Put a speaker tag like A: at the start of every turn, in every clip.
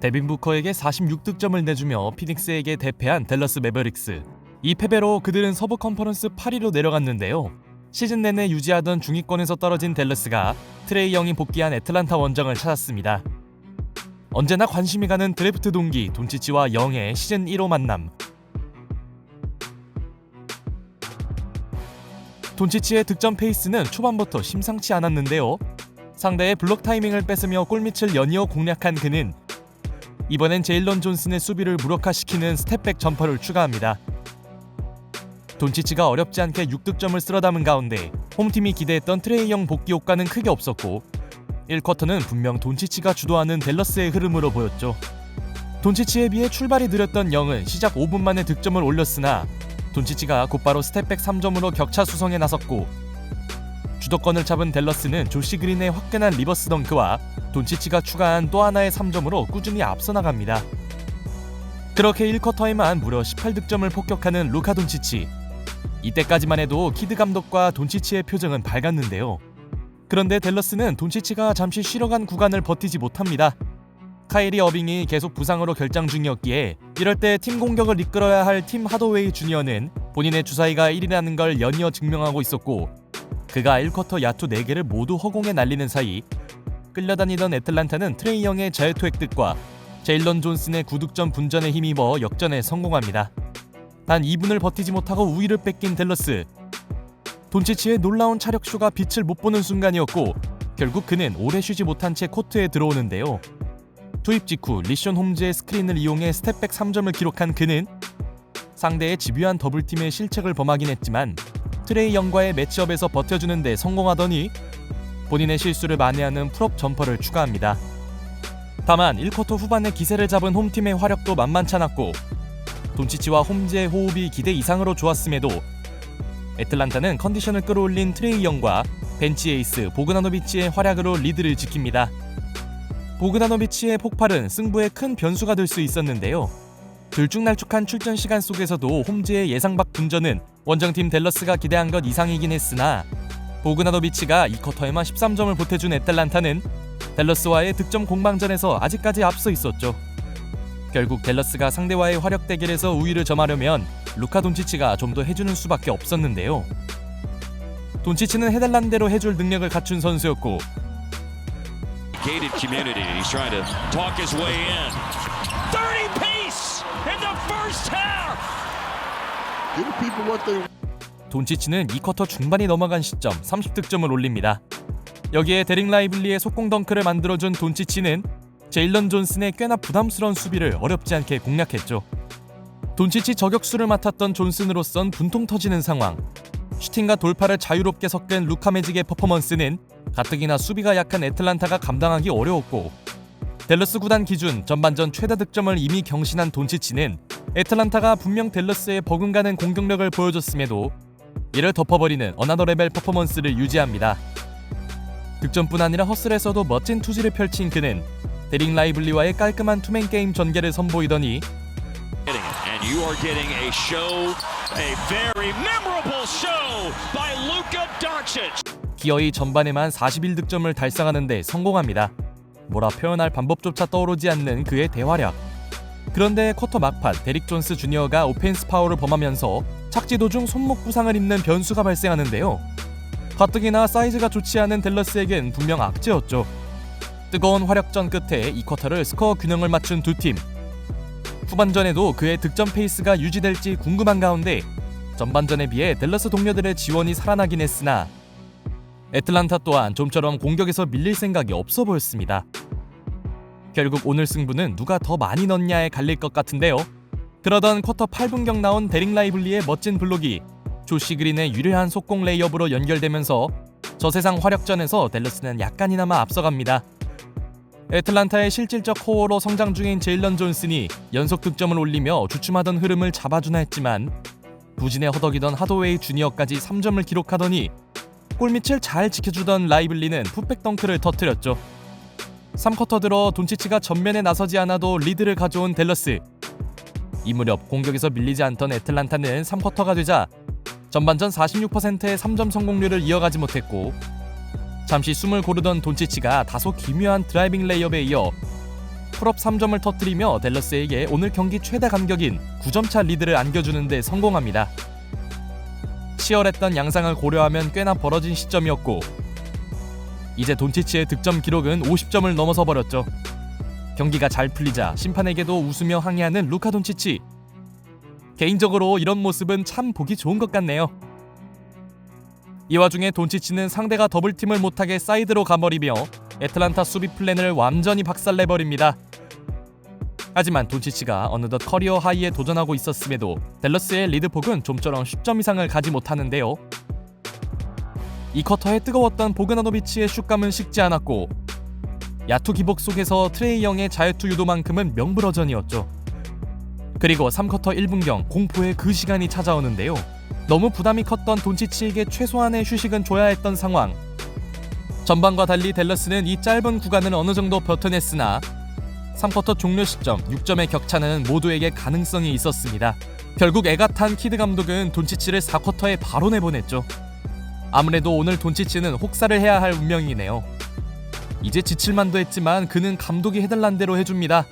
A: 데빈 부커에게 46득점을 내주며 피닉스에게 대패한 댈러스 매버릭스. 이 패배로 그들은 서부 컨퍼런스 8위로 내려갔는데요. 시즌 내내 유지하던 중위권에서 떨어진 댈러스가 트레이 영이 복귀한 애틀란타 원정을 찾았습니다. 언제나 관심이 가는 드래프트 동기 돈치치와 영의 시즌 1호 만남. 돈치치의 득점 페이스는 초반부터 심상치 않았는데요. 상대의 블록 타이밍을 뺏으며 골밑을 연이어 공략한 그는 이번엔 제일런 존슨의 수비를 무력화시키는 스텝백 점퍼를 추가합니다. 돈치치가 어렵지 않게 6득점을 쓸어 담은 가운데 홈팀이 기대했던 트레이형 복귀 효과는 크게 없었고 1쿼터는 분명 돈치치가 주도하는 댈러스의 흐름으로 보였죠. 돈치치에 비해 출발이 느렸던 영은 시작 5분 만에 득점을 올렸으나 돈치치가 곧바로 스텝백 3점으로 격차 수성에 나섰고 주도권을 잡은 댈러스는 조시 그린의 화끈한 리버스 덩크와 돈치치가 추가한 또 하나의 3점으로 꾸준히 앞서 나갑니다. 그렇게 1쿼터에만 무려 18득점을 폭격하는 루카 돈치치. 이때까지만 해도 키드 감독과 돈치치의 표정은 밝았는데요. 그런데 댈러스는 돈치치가 잠시 쉬러 간 구간을 버티지 못합니다. 카이리 어빙이 계속 부상으로 결장 중이었기에 이럴 때 팀 공격을 이끌어야 할 팀 하도웨이 주니어는 본인의 주사위가 1이라는 걸 연이어 증명하고 있었고 그가 1쿼터 야투 4개를 모두 허공에 날리는 사이 끌려다니던 애틀란타는 트레이 영의 자유투 획득과 제일런 존슨의 구득점 분전에 힘입어 역전에 성공합니다. 단 2분을 버티지 못하고 우위를 뺏긴 댈러스. 돈치치의 놀라운 차력쇼가 빛을 못 보는 순간이었고 결국 그는 오래 쉬지 못한 채 코트에 들어오는데요. 투입 직후 리션 홈즈의 스크린을 이용해 스텝백 3점을 기록한 그는 상대의 집요한 더블팀의 실책을 범하긴 했지만 트레이 영과의 매치업에서 버텨주는 데 성공하더니 본인의 실수를 만회하는 풀업 점퍼를 추가합니다. 다만 1쿼터 후반에 기세를 잡은 홈팀의 화력도 만만치 않았고 돈치치와 홈즈의 호흡이 기대 이상으로 좋았음에도 애틀란타는 컨디션을 끌어올린 트레이 영과 벤치 에이스 보그나노비치의 활약으로 리드를 지킵니다. 보그나노비치의 폭발은 승부에 큰 변수가 될 수 있었는데요. 들쭉날쭉한 출전 시간 속에서도 홈즈의 예상 밖 분전은 원정팀 댈러스가 기대한 것 이상이긴 했으나 보그나노비치가 이 쿼터에만 13점을 보태준 애틀란타는 댈러스와의 득점 공방전에서 아직까지 앞서 있었죠. 결국 댈러스가 상대와의 화력 대결에서 우위를 점하려면 루카 돈치치가 좀 더 해주는 수밖에 없었는데요. 돈치치는 해달란 대로 해줄 능력을 갖춘 선수였고
B: gated community. He's trying to talk his way in. 30 pace in the first half.
A: 돈치치는 2쿼터 중반이 넘어간 시점 30득점을 올립니다. 여기에 데릭 라이블리의 속공 덩크를 만들어준 돈치치는 제일런 존슨의 꽤나 부담스러운 수비를 어렵지 않게 공략했죠. 돈치치 저격수를 맡았던 존슨으로선 분통 터지는 상황. 슈팅과 돌파를 자유롭게 섞은 루카 매직의 퍼포먼스는 가뜩이나 수비가 약한 애틀란타가 감당하기 어려웠고 댈러스 구단 기준 전반전 최다 득점을 이미 경신한 돈치치는 애틀란타가 분명 댈러스의 버금가는 공격력을 보여줬음에도 이를 덮어버리는 어나더 레벨 퍼포먼스를 유지합니다. 득점뿐 아니라 허슬에서도 멋진 투지를 펼친 그는 데릭 라이블리와의 깔끔한 투맨 게임 전개를 선보이더니. 기어이 전반에만 41득점을 달성하는데 성공합니다. 뭐라 표현할 방법조차 떠오르지 않는 그의 대활약. 그런데 쿼터 막판 데릭 존스 주니어가 오펜스 파워를 범하면서 착지 도중 손목 부상을 입는 변수가 발생하는데요. 가뜩이나 사이즈가 좋지 않은 댈러스에겐 분명 악재였죠. 뜨거운 화력전 끝에 이 쿼터를 스코어 균형을 맞춘 두 팀. 후반전에도 그의 득점 페이스가 유지될지 궁금한 가운데 전반전에 비해 댈러스 동료들의 지원이 살아나긴 했으나 애틀란타 또한 좀처럼 공격에서 밀릴 생각이 없어 보였습니다. 결국 오늘 승부는 누가 더 많이 넣냐에 갈릴 것 같은데요. 그러던 쿼터 8분경 나온 데릭 라이블리의 멋진 블록이 조시 그린의 유려한 속공 레이업으로 연결되면서 저세상 화력전에서 댈러스는 약간이나마 앞서갑니다. 애틀란타의 실질적 호어로 성장 중인 제일런 존슨이 연속 득점을 올리며 주춤하던 흐름을 잡아주나 했지만 부진에 허덕이던 하도웨이 주니어까지 3점을 기록하더니 골밑을 잘 지켜주던 라이블리는 풋백 덩크를 터뜨렸죠. 3쿼터 들어 돈치치가 전면에 나서지 않아도 리드를 가져온 댈러스. 이 무렵 공격에서 밀리지 않던 애틀란타는 3쿼터가 되자 전반전 46%의 3점 성공률을 이어가지 못했고 잠시 숨을 고르던 돈치치가 다소 기묘한 드라이빙 레이업에 이어 풀업 3점을 터뜨리며 댈러스에게 오늘 경기 최다 간격인 9점차 리드를 안겨주는 데 성공합니다. 치열했던 양상을 고려하면 꽤나 벌어진 시점이었고 이제 돈치치의 득점 기록은 50점을 넘어서 버렸죠. 경기가 잘 풀리자 심판에게도 웃으며 항의하는 루카 돈치치. 개인적으로 이런 모습은 참 보기 좋은 것 같네요. 이 와중에 돈치치는 상대가 더블팀을 못하게 사이드로 가버리며 애틀란타 수비 플랜을 완전히 박살내버립니다. 하지만 돈치치가 어느덧 커리어 하이에 도전하고 있었음에도 댈러스의 리드폭은 좀처럼 10점 이상을 가지 못하는데요. 이 쿼터에 뜨거웠던 보그나노비치의 슛감은 식지 않았고 야투 기복 속에서 트레이 영의 자유투 유도만큼은 명불허전이었죠. 그리고 3쿼터 1분경 공포의 그 시간이 찾아오는데요. 너무 부담이 컸던 돈치치에게 최소한의 휴식은 줘야 했던 상황. 전반과 달리 댈러스는 이 짧은 구간을 어느 정도 버텨냈으나 3쿼터 종료 시점 6점의 격차는 모두에게 가능성이 있었습니다. 결국 애가 탄 키드 감독은 돈치치를 4쿼터에 바로 내보냈죠. 아무래도 오늘 돈치치는 혹사를 해야 할 운명이네요. 이제 지칠만도 했지만 그는 감독이 해달란 대로 해줍니다.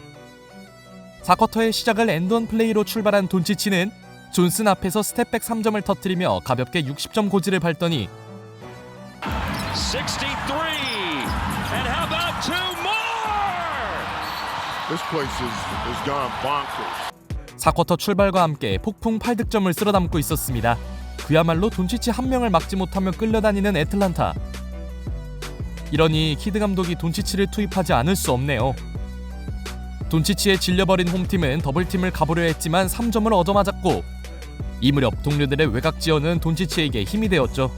A: 4쿼터의 시작을 엔드원 플레이로 출발한 돈치치는 존슨 앞에서 스텝백 3점을 터뜨리며 가볍게 60점 고지를 밟더니
B: 63.
A: 4쿼터 출발과 함께 폭풍 8득점을 쓸어담고 있었습니다. 그야말로 돈치치 한 명을 막지 못하며 끌려다니는 애틀란타. 이러니 키드 감독이 돈치치를 투입하지 않을 수 없네요. 돈치치에 질려버린 홈팀은 더블팀을 가보려 했지만 3점을 얻어맞았고 이 무렵 동료들의 외곽 지원은 돈치치에게 힘이 되었죠.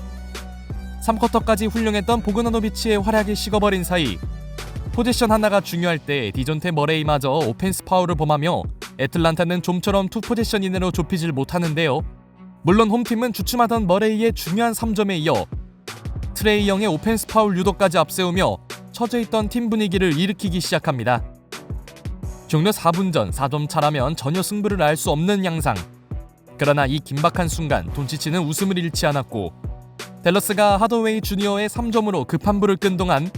A: 3쿼터까지 훌륭했던 보그나노비치의 활약이 식어버린 사이 포지션 하나가 중요할 때 디존테 머레이마저 오펜스 파울을 범하며 애틀란타는 좀처럼 투 포지션 이내로 좁히질 못하는데요. 물론 홈팀은 주춤하던 머레이의 중요한 3점에 이어 트레이 영의 오펜스 파울 유도까지 앞세우며 처져 있던 팀 분위기를 일으키기 시작합니다. 종료 4분 전 4점 차라면 전혀 승부를 알 수 없는 양상. 그러나 이 긴박한 순간 돈치치는 웃음을 잃지 않았고 댈러스가 하더웨이 주니어의 3점으로 급한 불을 끈 동안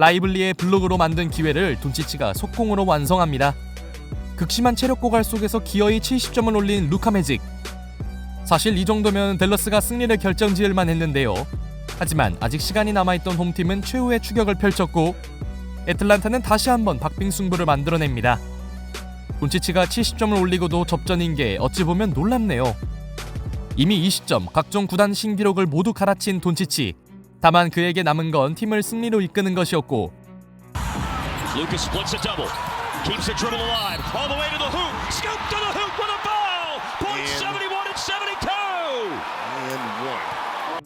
A: 라이블리의 블록으로 만든 기회를 돈치치가 속공으로 완성합니다. 극심한 체력 고갈 속에서 기어이 70점을 올린 루카 매직. 사실 이 정도면 댈러스가 승리를 결정지을 만 했는데요. 하지만 아직 시간이 남아있던 홈팀은 최후의 추격을 펼쳤고 애틀란타는 다시 한번 박빙 승부를 만들어냅니다. 돈치치가 70점을 올리고도 접전인 게 어찌 보면 놀랍네요. 이미 이 시점 각종 구단 신기록을 모두 갈아친 돈치치. 다만 그에게 남은 건 팀을 승리로 이끄는 것이었고
B: Lucas splits a double. Keeps the dribble alive. All the way to the hoop. Scoop to the hoop with a foul. Points
C: And-
B: 71 and 72.
C: And one.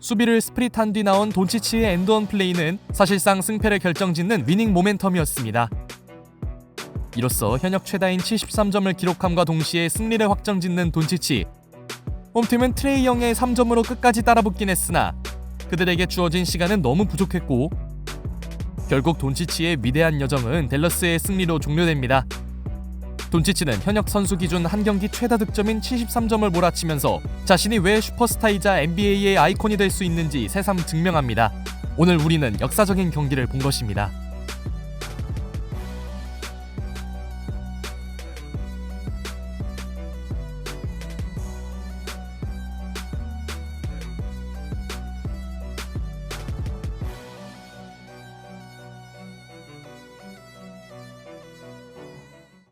A: 수비를 스프릿한 뒤 나온 돈치치의 엔드원 플레이는 사실상 승패를 결정짓는 위닝 모멘텀이었습니다. 이로써 현역 최다인 73점을 기록함과 동시에 승리를 확정짓는 돈치치. 홈팀은 트레이 영의 3점으로 끝까지 따라붙긴 했으나 그들에게 주어진 시간은 너무 부족했고 결국 돈치치의 위대한 여정은 댈러스의 승리로 종료됩니다. 돈치치는 현역 선수 기준 한 경기 최다 득점인 73점을 몰아치면서 자신이 왜 슈퍼스타이자 NBA의 아이콘이 될 수 있는지 새삼 증명합니다. 오늘 우리는 역사적인 경기를 본 것입니다.